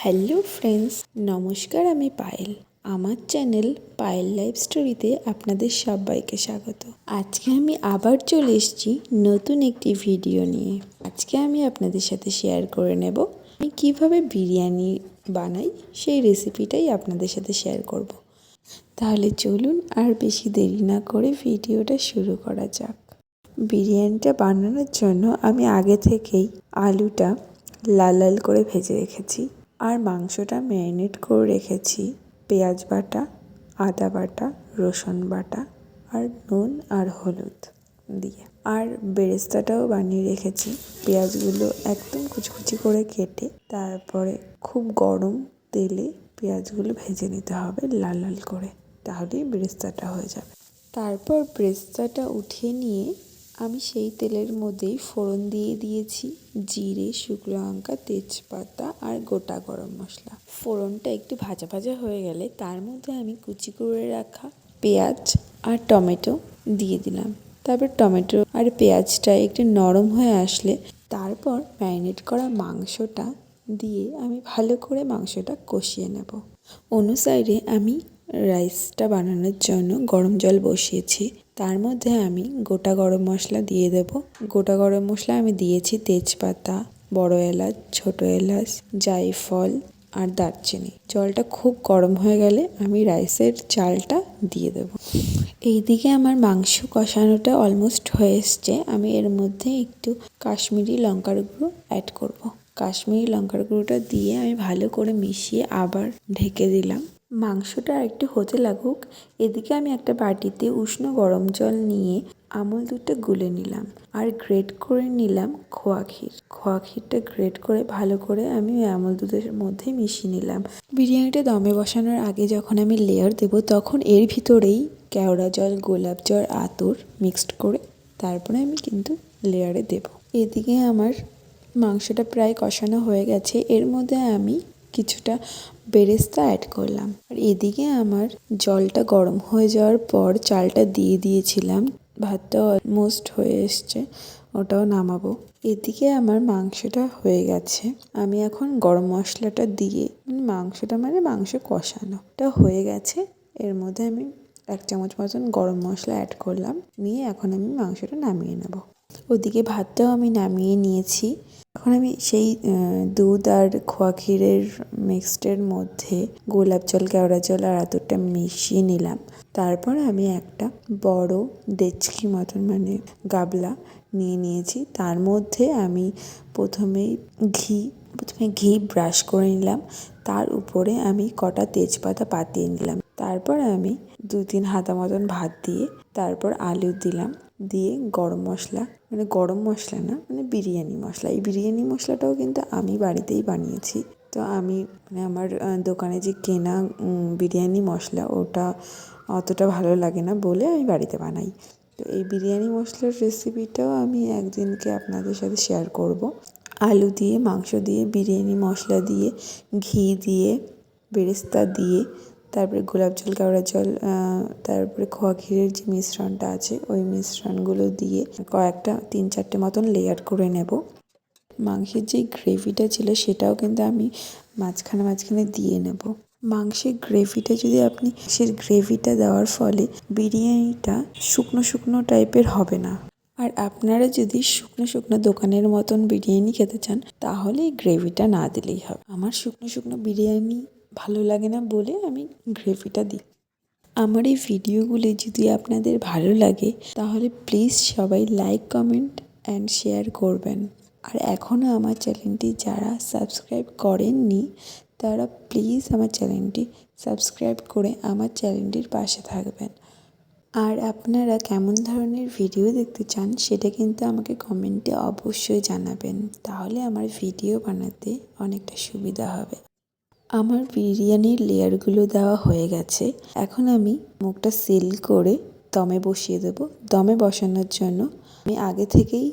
Hello friends, নমস্কার, আমি পায়েল। আমার চ্যানেল পায়েল লাইফ স্টোরিতে আপনাদের সবাইকে স্বাগত। আজকে আমি আবার চলে এসেছি নতুন একটি ভিডিও নিয়ে। আজকে আমি আপনাদের সাথে শেয়ার করে নেব আমি কীভাবে বিরিয়ানি বানাই সেই রেসিপিটাই আপনাদের সাথে শেয়ার করব। তাহলে চলুন আর বেশি দেরি না করে ভিডিওটা শুরু করা যাক। বিরিয়ানিটা বানানোর জন্য আমি আগে থেকেই আলুটা লাল লাল করে ভেজে রেখেছি। আর মাংসটা ম্যারিনেট করে রেখেছি। পেঁয়াজ বাটা, আদা বাটা, রসুন বাটা আর নুন আর হলুদ দিয়ে। আর বেরেস্তাটাও বানিয়ে রেখেছি। পেঁয়াজগুলো একদম কুচকুচি করে কেটে তারপরে খুব গরম তেলে পেঁয়াজগুলো ভেজে নিতে হবে লাল লাল করে। তাহলেই বেরেস্তাটা হয়ে যাবে। তারপর বেরেস্তাটা উঠিয়ে নিয়ে আমি সেই তেলের মধ্যেই ফোড়ন দিয়ে দিয়েছি, জিরে, শুকনো লঙ্কা, তেজপাতা আর গোটা গরম মশলা। ফোড়নটা একটু ভাজা ভাজা হয়ে গেলে তার মধ্যে আমি কুচি করে রাখা পেঁয়াজ আর টমেটো দিয়ে দিলাম। তারপর টমেটো আর পেঁয়াজটা একটু নরম হয়ে আসলে তারপর ম্যারিনেট করা মাংসটা দিয়ে আমি ভালো করে মাংসটা কষিয়ে নেব। অন্য সাইডে আমি রাইসটা বানানোর জন্য গরম জল বসিয়েছি। তার মধ্যে আমি গোটা গরম মশলা দিয়ে দেব। গোটা গরম মশলা আমি দিয়েছি তেজপাতা, বড় এলাচ, ছোট এলাচ, জায়ফল আর দারচিনি। জলটা খুব গরম হয়ে গেলে আমি রাইসের চালটা দিয়ে দেব। এইদিকে আমার মাংস কষানোটা অলমোস্ট হয়ে এসছে। আমি এর মধ্যে একটু কাশ্মীরি লঙ্কার গুঁড়ো অ্যাড করব। কাশ্মীরি লঙ্কার গুঁড়োটা দিয়ে আমি ভালো করে মিশিয়ে আবার ঢেকে দিলাম। মাংসটা একটু হতে লাগুক, এদিকে আমি একটা বাটিতে উষ্ণ গরম জল নিয়ে আমুল দুধটা গুলে নিলাম আর গ্রেট করে নিলাম খোয়া ক্ষীর। খোয়া ক্ষীরটা গ্রেট করে ভালো করে আমি ওই আমুল দুধের মধ্যে মিশিয়ে নিলাম। বিরিয়ানিটা দমে বসানোর আগে যখন আমি লেয়ার দেব, তখন এর ভিতরেই কেওড়া জল, গোলাপ জল, আতর মিক্সড করে তারপরে আমি কিন্তু লেয়ারে দেব। এদিকে আমার মাংসটা প্রায় কষানো হয়ে গেছে। এর মধ্যে আমি কিছুটা বেরেস্তা অ্যাড করলাম। আর এদিকে আমার জলটা গরম হয়ে যাওয়ার পর চালটা দিয়ে দিয়েছিলাম। ভাতটা অলমোস্ট হয়ে এসছে, ওটাও নামাবো। এদিকে আমার মাংসটা হয়ে গেছে। আমি এখন গরম মশলাটা দিয়ে মানে মাংসটা মানে মাংস কষানোটা হয়ে গেছে। এর মধ্যে আমি এক চামচ মতন গরম মশলা অ্যাড করলাম। নিয়ে এখন আমি মাংসটা নামিয়ে নেব। ওদিকে ভাতটাও আমি নামিয়ে নিয়েছি। এখন আমি সেই দুধ আর খোয়া ক্ষীরের মিক্সডের মধ্যে গোলাপ জল, কেওড়া জল আর আতরটা মিশিয়ে নিলাম। তারপর আমি একটা বড় ডেচকি মতন মানে গাবলা নিয়ে নিয়েছি। তার মধ্যে আমি প্রথমেই ঘি, প্রথমে ঘি ব্রাশ করে নিলাম। তার উপরে আমি কটা তেজপাতা পাতিয়ে নিলাম। তারপর আমি দু তিন হাতা মতন ভাত দিয়ে তারপর আলু দিলাম। দিয়ে গরম মশলা মানে গরম মশলা না মানে বিরিয়ানি মশলা। এই বিরিয়ানি মশলাটাও কিন্তু আমি বাড়িতেই বানিয়েছি। তো আমি মানে আমার দোকানে যে কেনা বিরিয়ানি মশলা, ওটা অতটা ভালো লাগে না বলে আমি বাড়িতে বানাই। তো এই বিরিয়ানি মশলার রেসিপিটাও আমি একদিনকে আপনাদের সাথে শেয়ার করব। আলু দিয়ে, মাংস দিয়ে, বিরিয়ানি মশলা দিয়ে, ঘি দিয়ে, বেরেস্তা দিয়ে তারপরে গোলাপ জল কেওড়া জল তারপরে খোয়া ক্ষীরের যে মিশ্রণটা আছে, ওই মিশ্রণগুলো দিয়ে কয়েকটা, তিন চারটে মতন লেয়ার করে নেব। মাংসের যে গ্রেভিটা ছিল সেটাও কিন্তু আমি মাঝখানে মাঝখানে দিয়ে নেব। মাংসের গ্রেভিটা যদি আপনি সে গ্রেভিটা দেওয়ার ফলে বিরিয়ানিটা শুকনো শুকনো টাইপের হবে না। আর আপনারা যদি শুকনো শুকনো দোকানের মতন বিরিয়ানি খেতে চান, তাহলে গ্রেভিটা না দিলেই হবে। আমার শুকনো শুকনো বিরিয়ানি ভালো লাগে না বলে আমি গ্রেভিটা দিই। আমার এই ভিডিওগুলি যদি আপনাদের ভালো লাগে, তাহলে প্লিজ সবাই লাইক, কমেন্ট অ্যান্ড শেয়ার করবেন। আর এখনও আমার চ্যানেলটি যারা সাবস্ক্রাইব করেননি, তারা প্লিজ আমার চ্যানেলটি সাবস্ক্রাইব করে আমার চ্যানেলটির পাশে থাকবেন। আর আপনারা কেমন ধরনের ভিডিও দেখতে চান, সেটা কিন্তু আমাকে কমেন্টে অবশ্যই জানাবেন। তাহলে আমার ভিডিও বানাতে অনেকটা সুবিধা হবে। আমার বিরিয়ানির লেয়ারগুলো দেওয়া হয়ে গেছে। এখন আমি মুখটা সিল করে দমে বসিয়ে দেব। দমে বসানোর জন্য আমি আগে থেকেই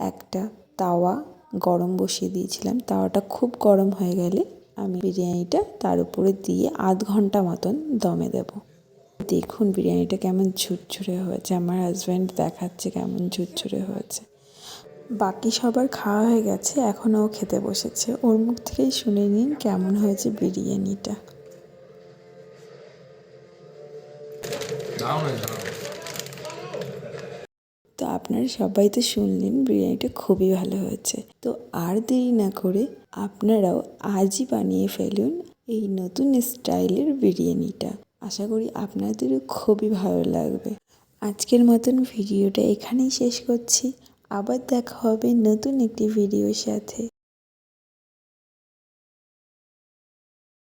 একটা তাওয়া গরম বসিয়ে দিয়েছিলাম। তাওয়াটা খুব গরম হয়ে গেলে আমি বিরিয়ানিটা তার উপরে দিয়ে আধ ঘণ্টা মতন দমে দেব। দেখুন বিরিয়ানিটা কেমন ঝুরঝুরে হয়েছে। আমার হাজব্যান্ড দেখাচ্ছে কেমন ঝুরঝুরে হয়েছে। বাকি সবার খাওয়া হয়ে গেছে এখনও ও খেতে বসেছে। ওর মুখ থেকেই শুনে নিন কেমন হয়েছে বিরিয়ানিটা। তো আপনারা সবাই তো শুনলেন বিরিয়ানিটা খুবই ভালো হয়েছে। তো আর দেরি না করে আপনারাও আজই বানিয়ে ফেলুন এই নতুন স্টাইলের বিরিয়ানিটা। আশা করি আপনাদেরও খুবই ভালো লাগবে। আজকের মতন ভিডিওটা এখানেই শেষ করছি। আবার দেখা হবে নতুন একটি ভিডিওর সাথে।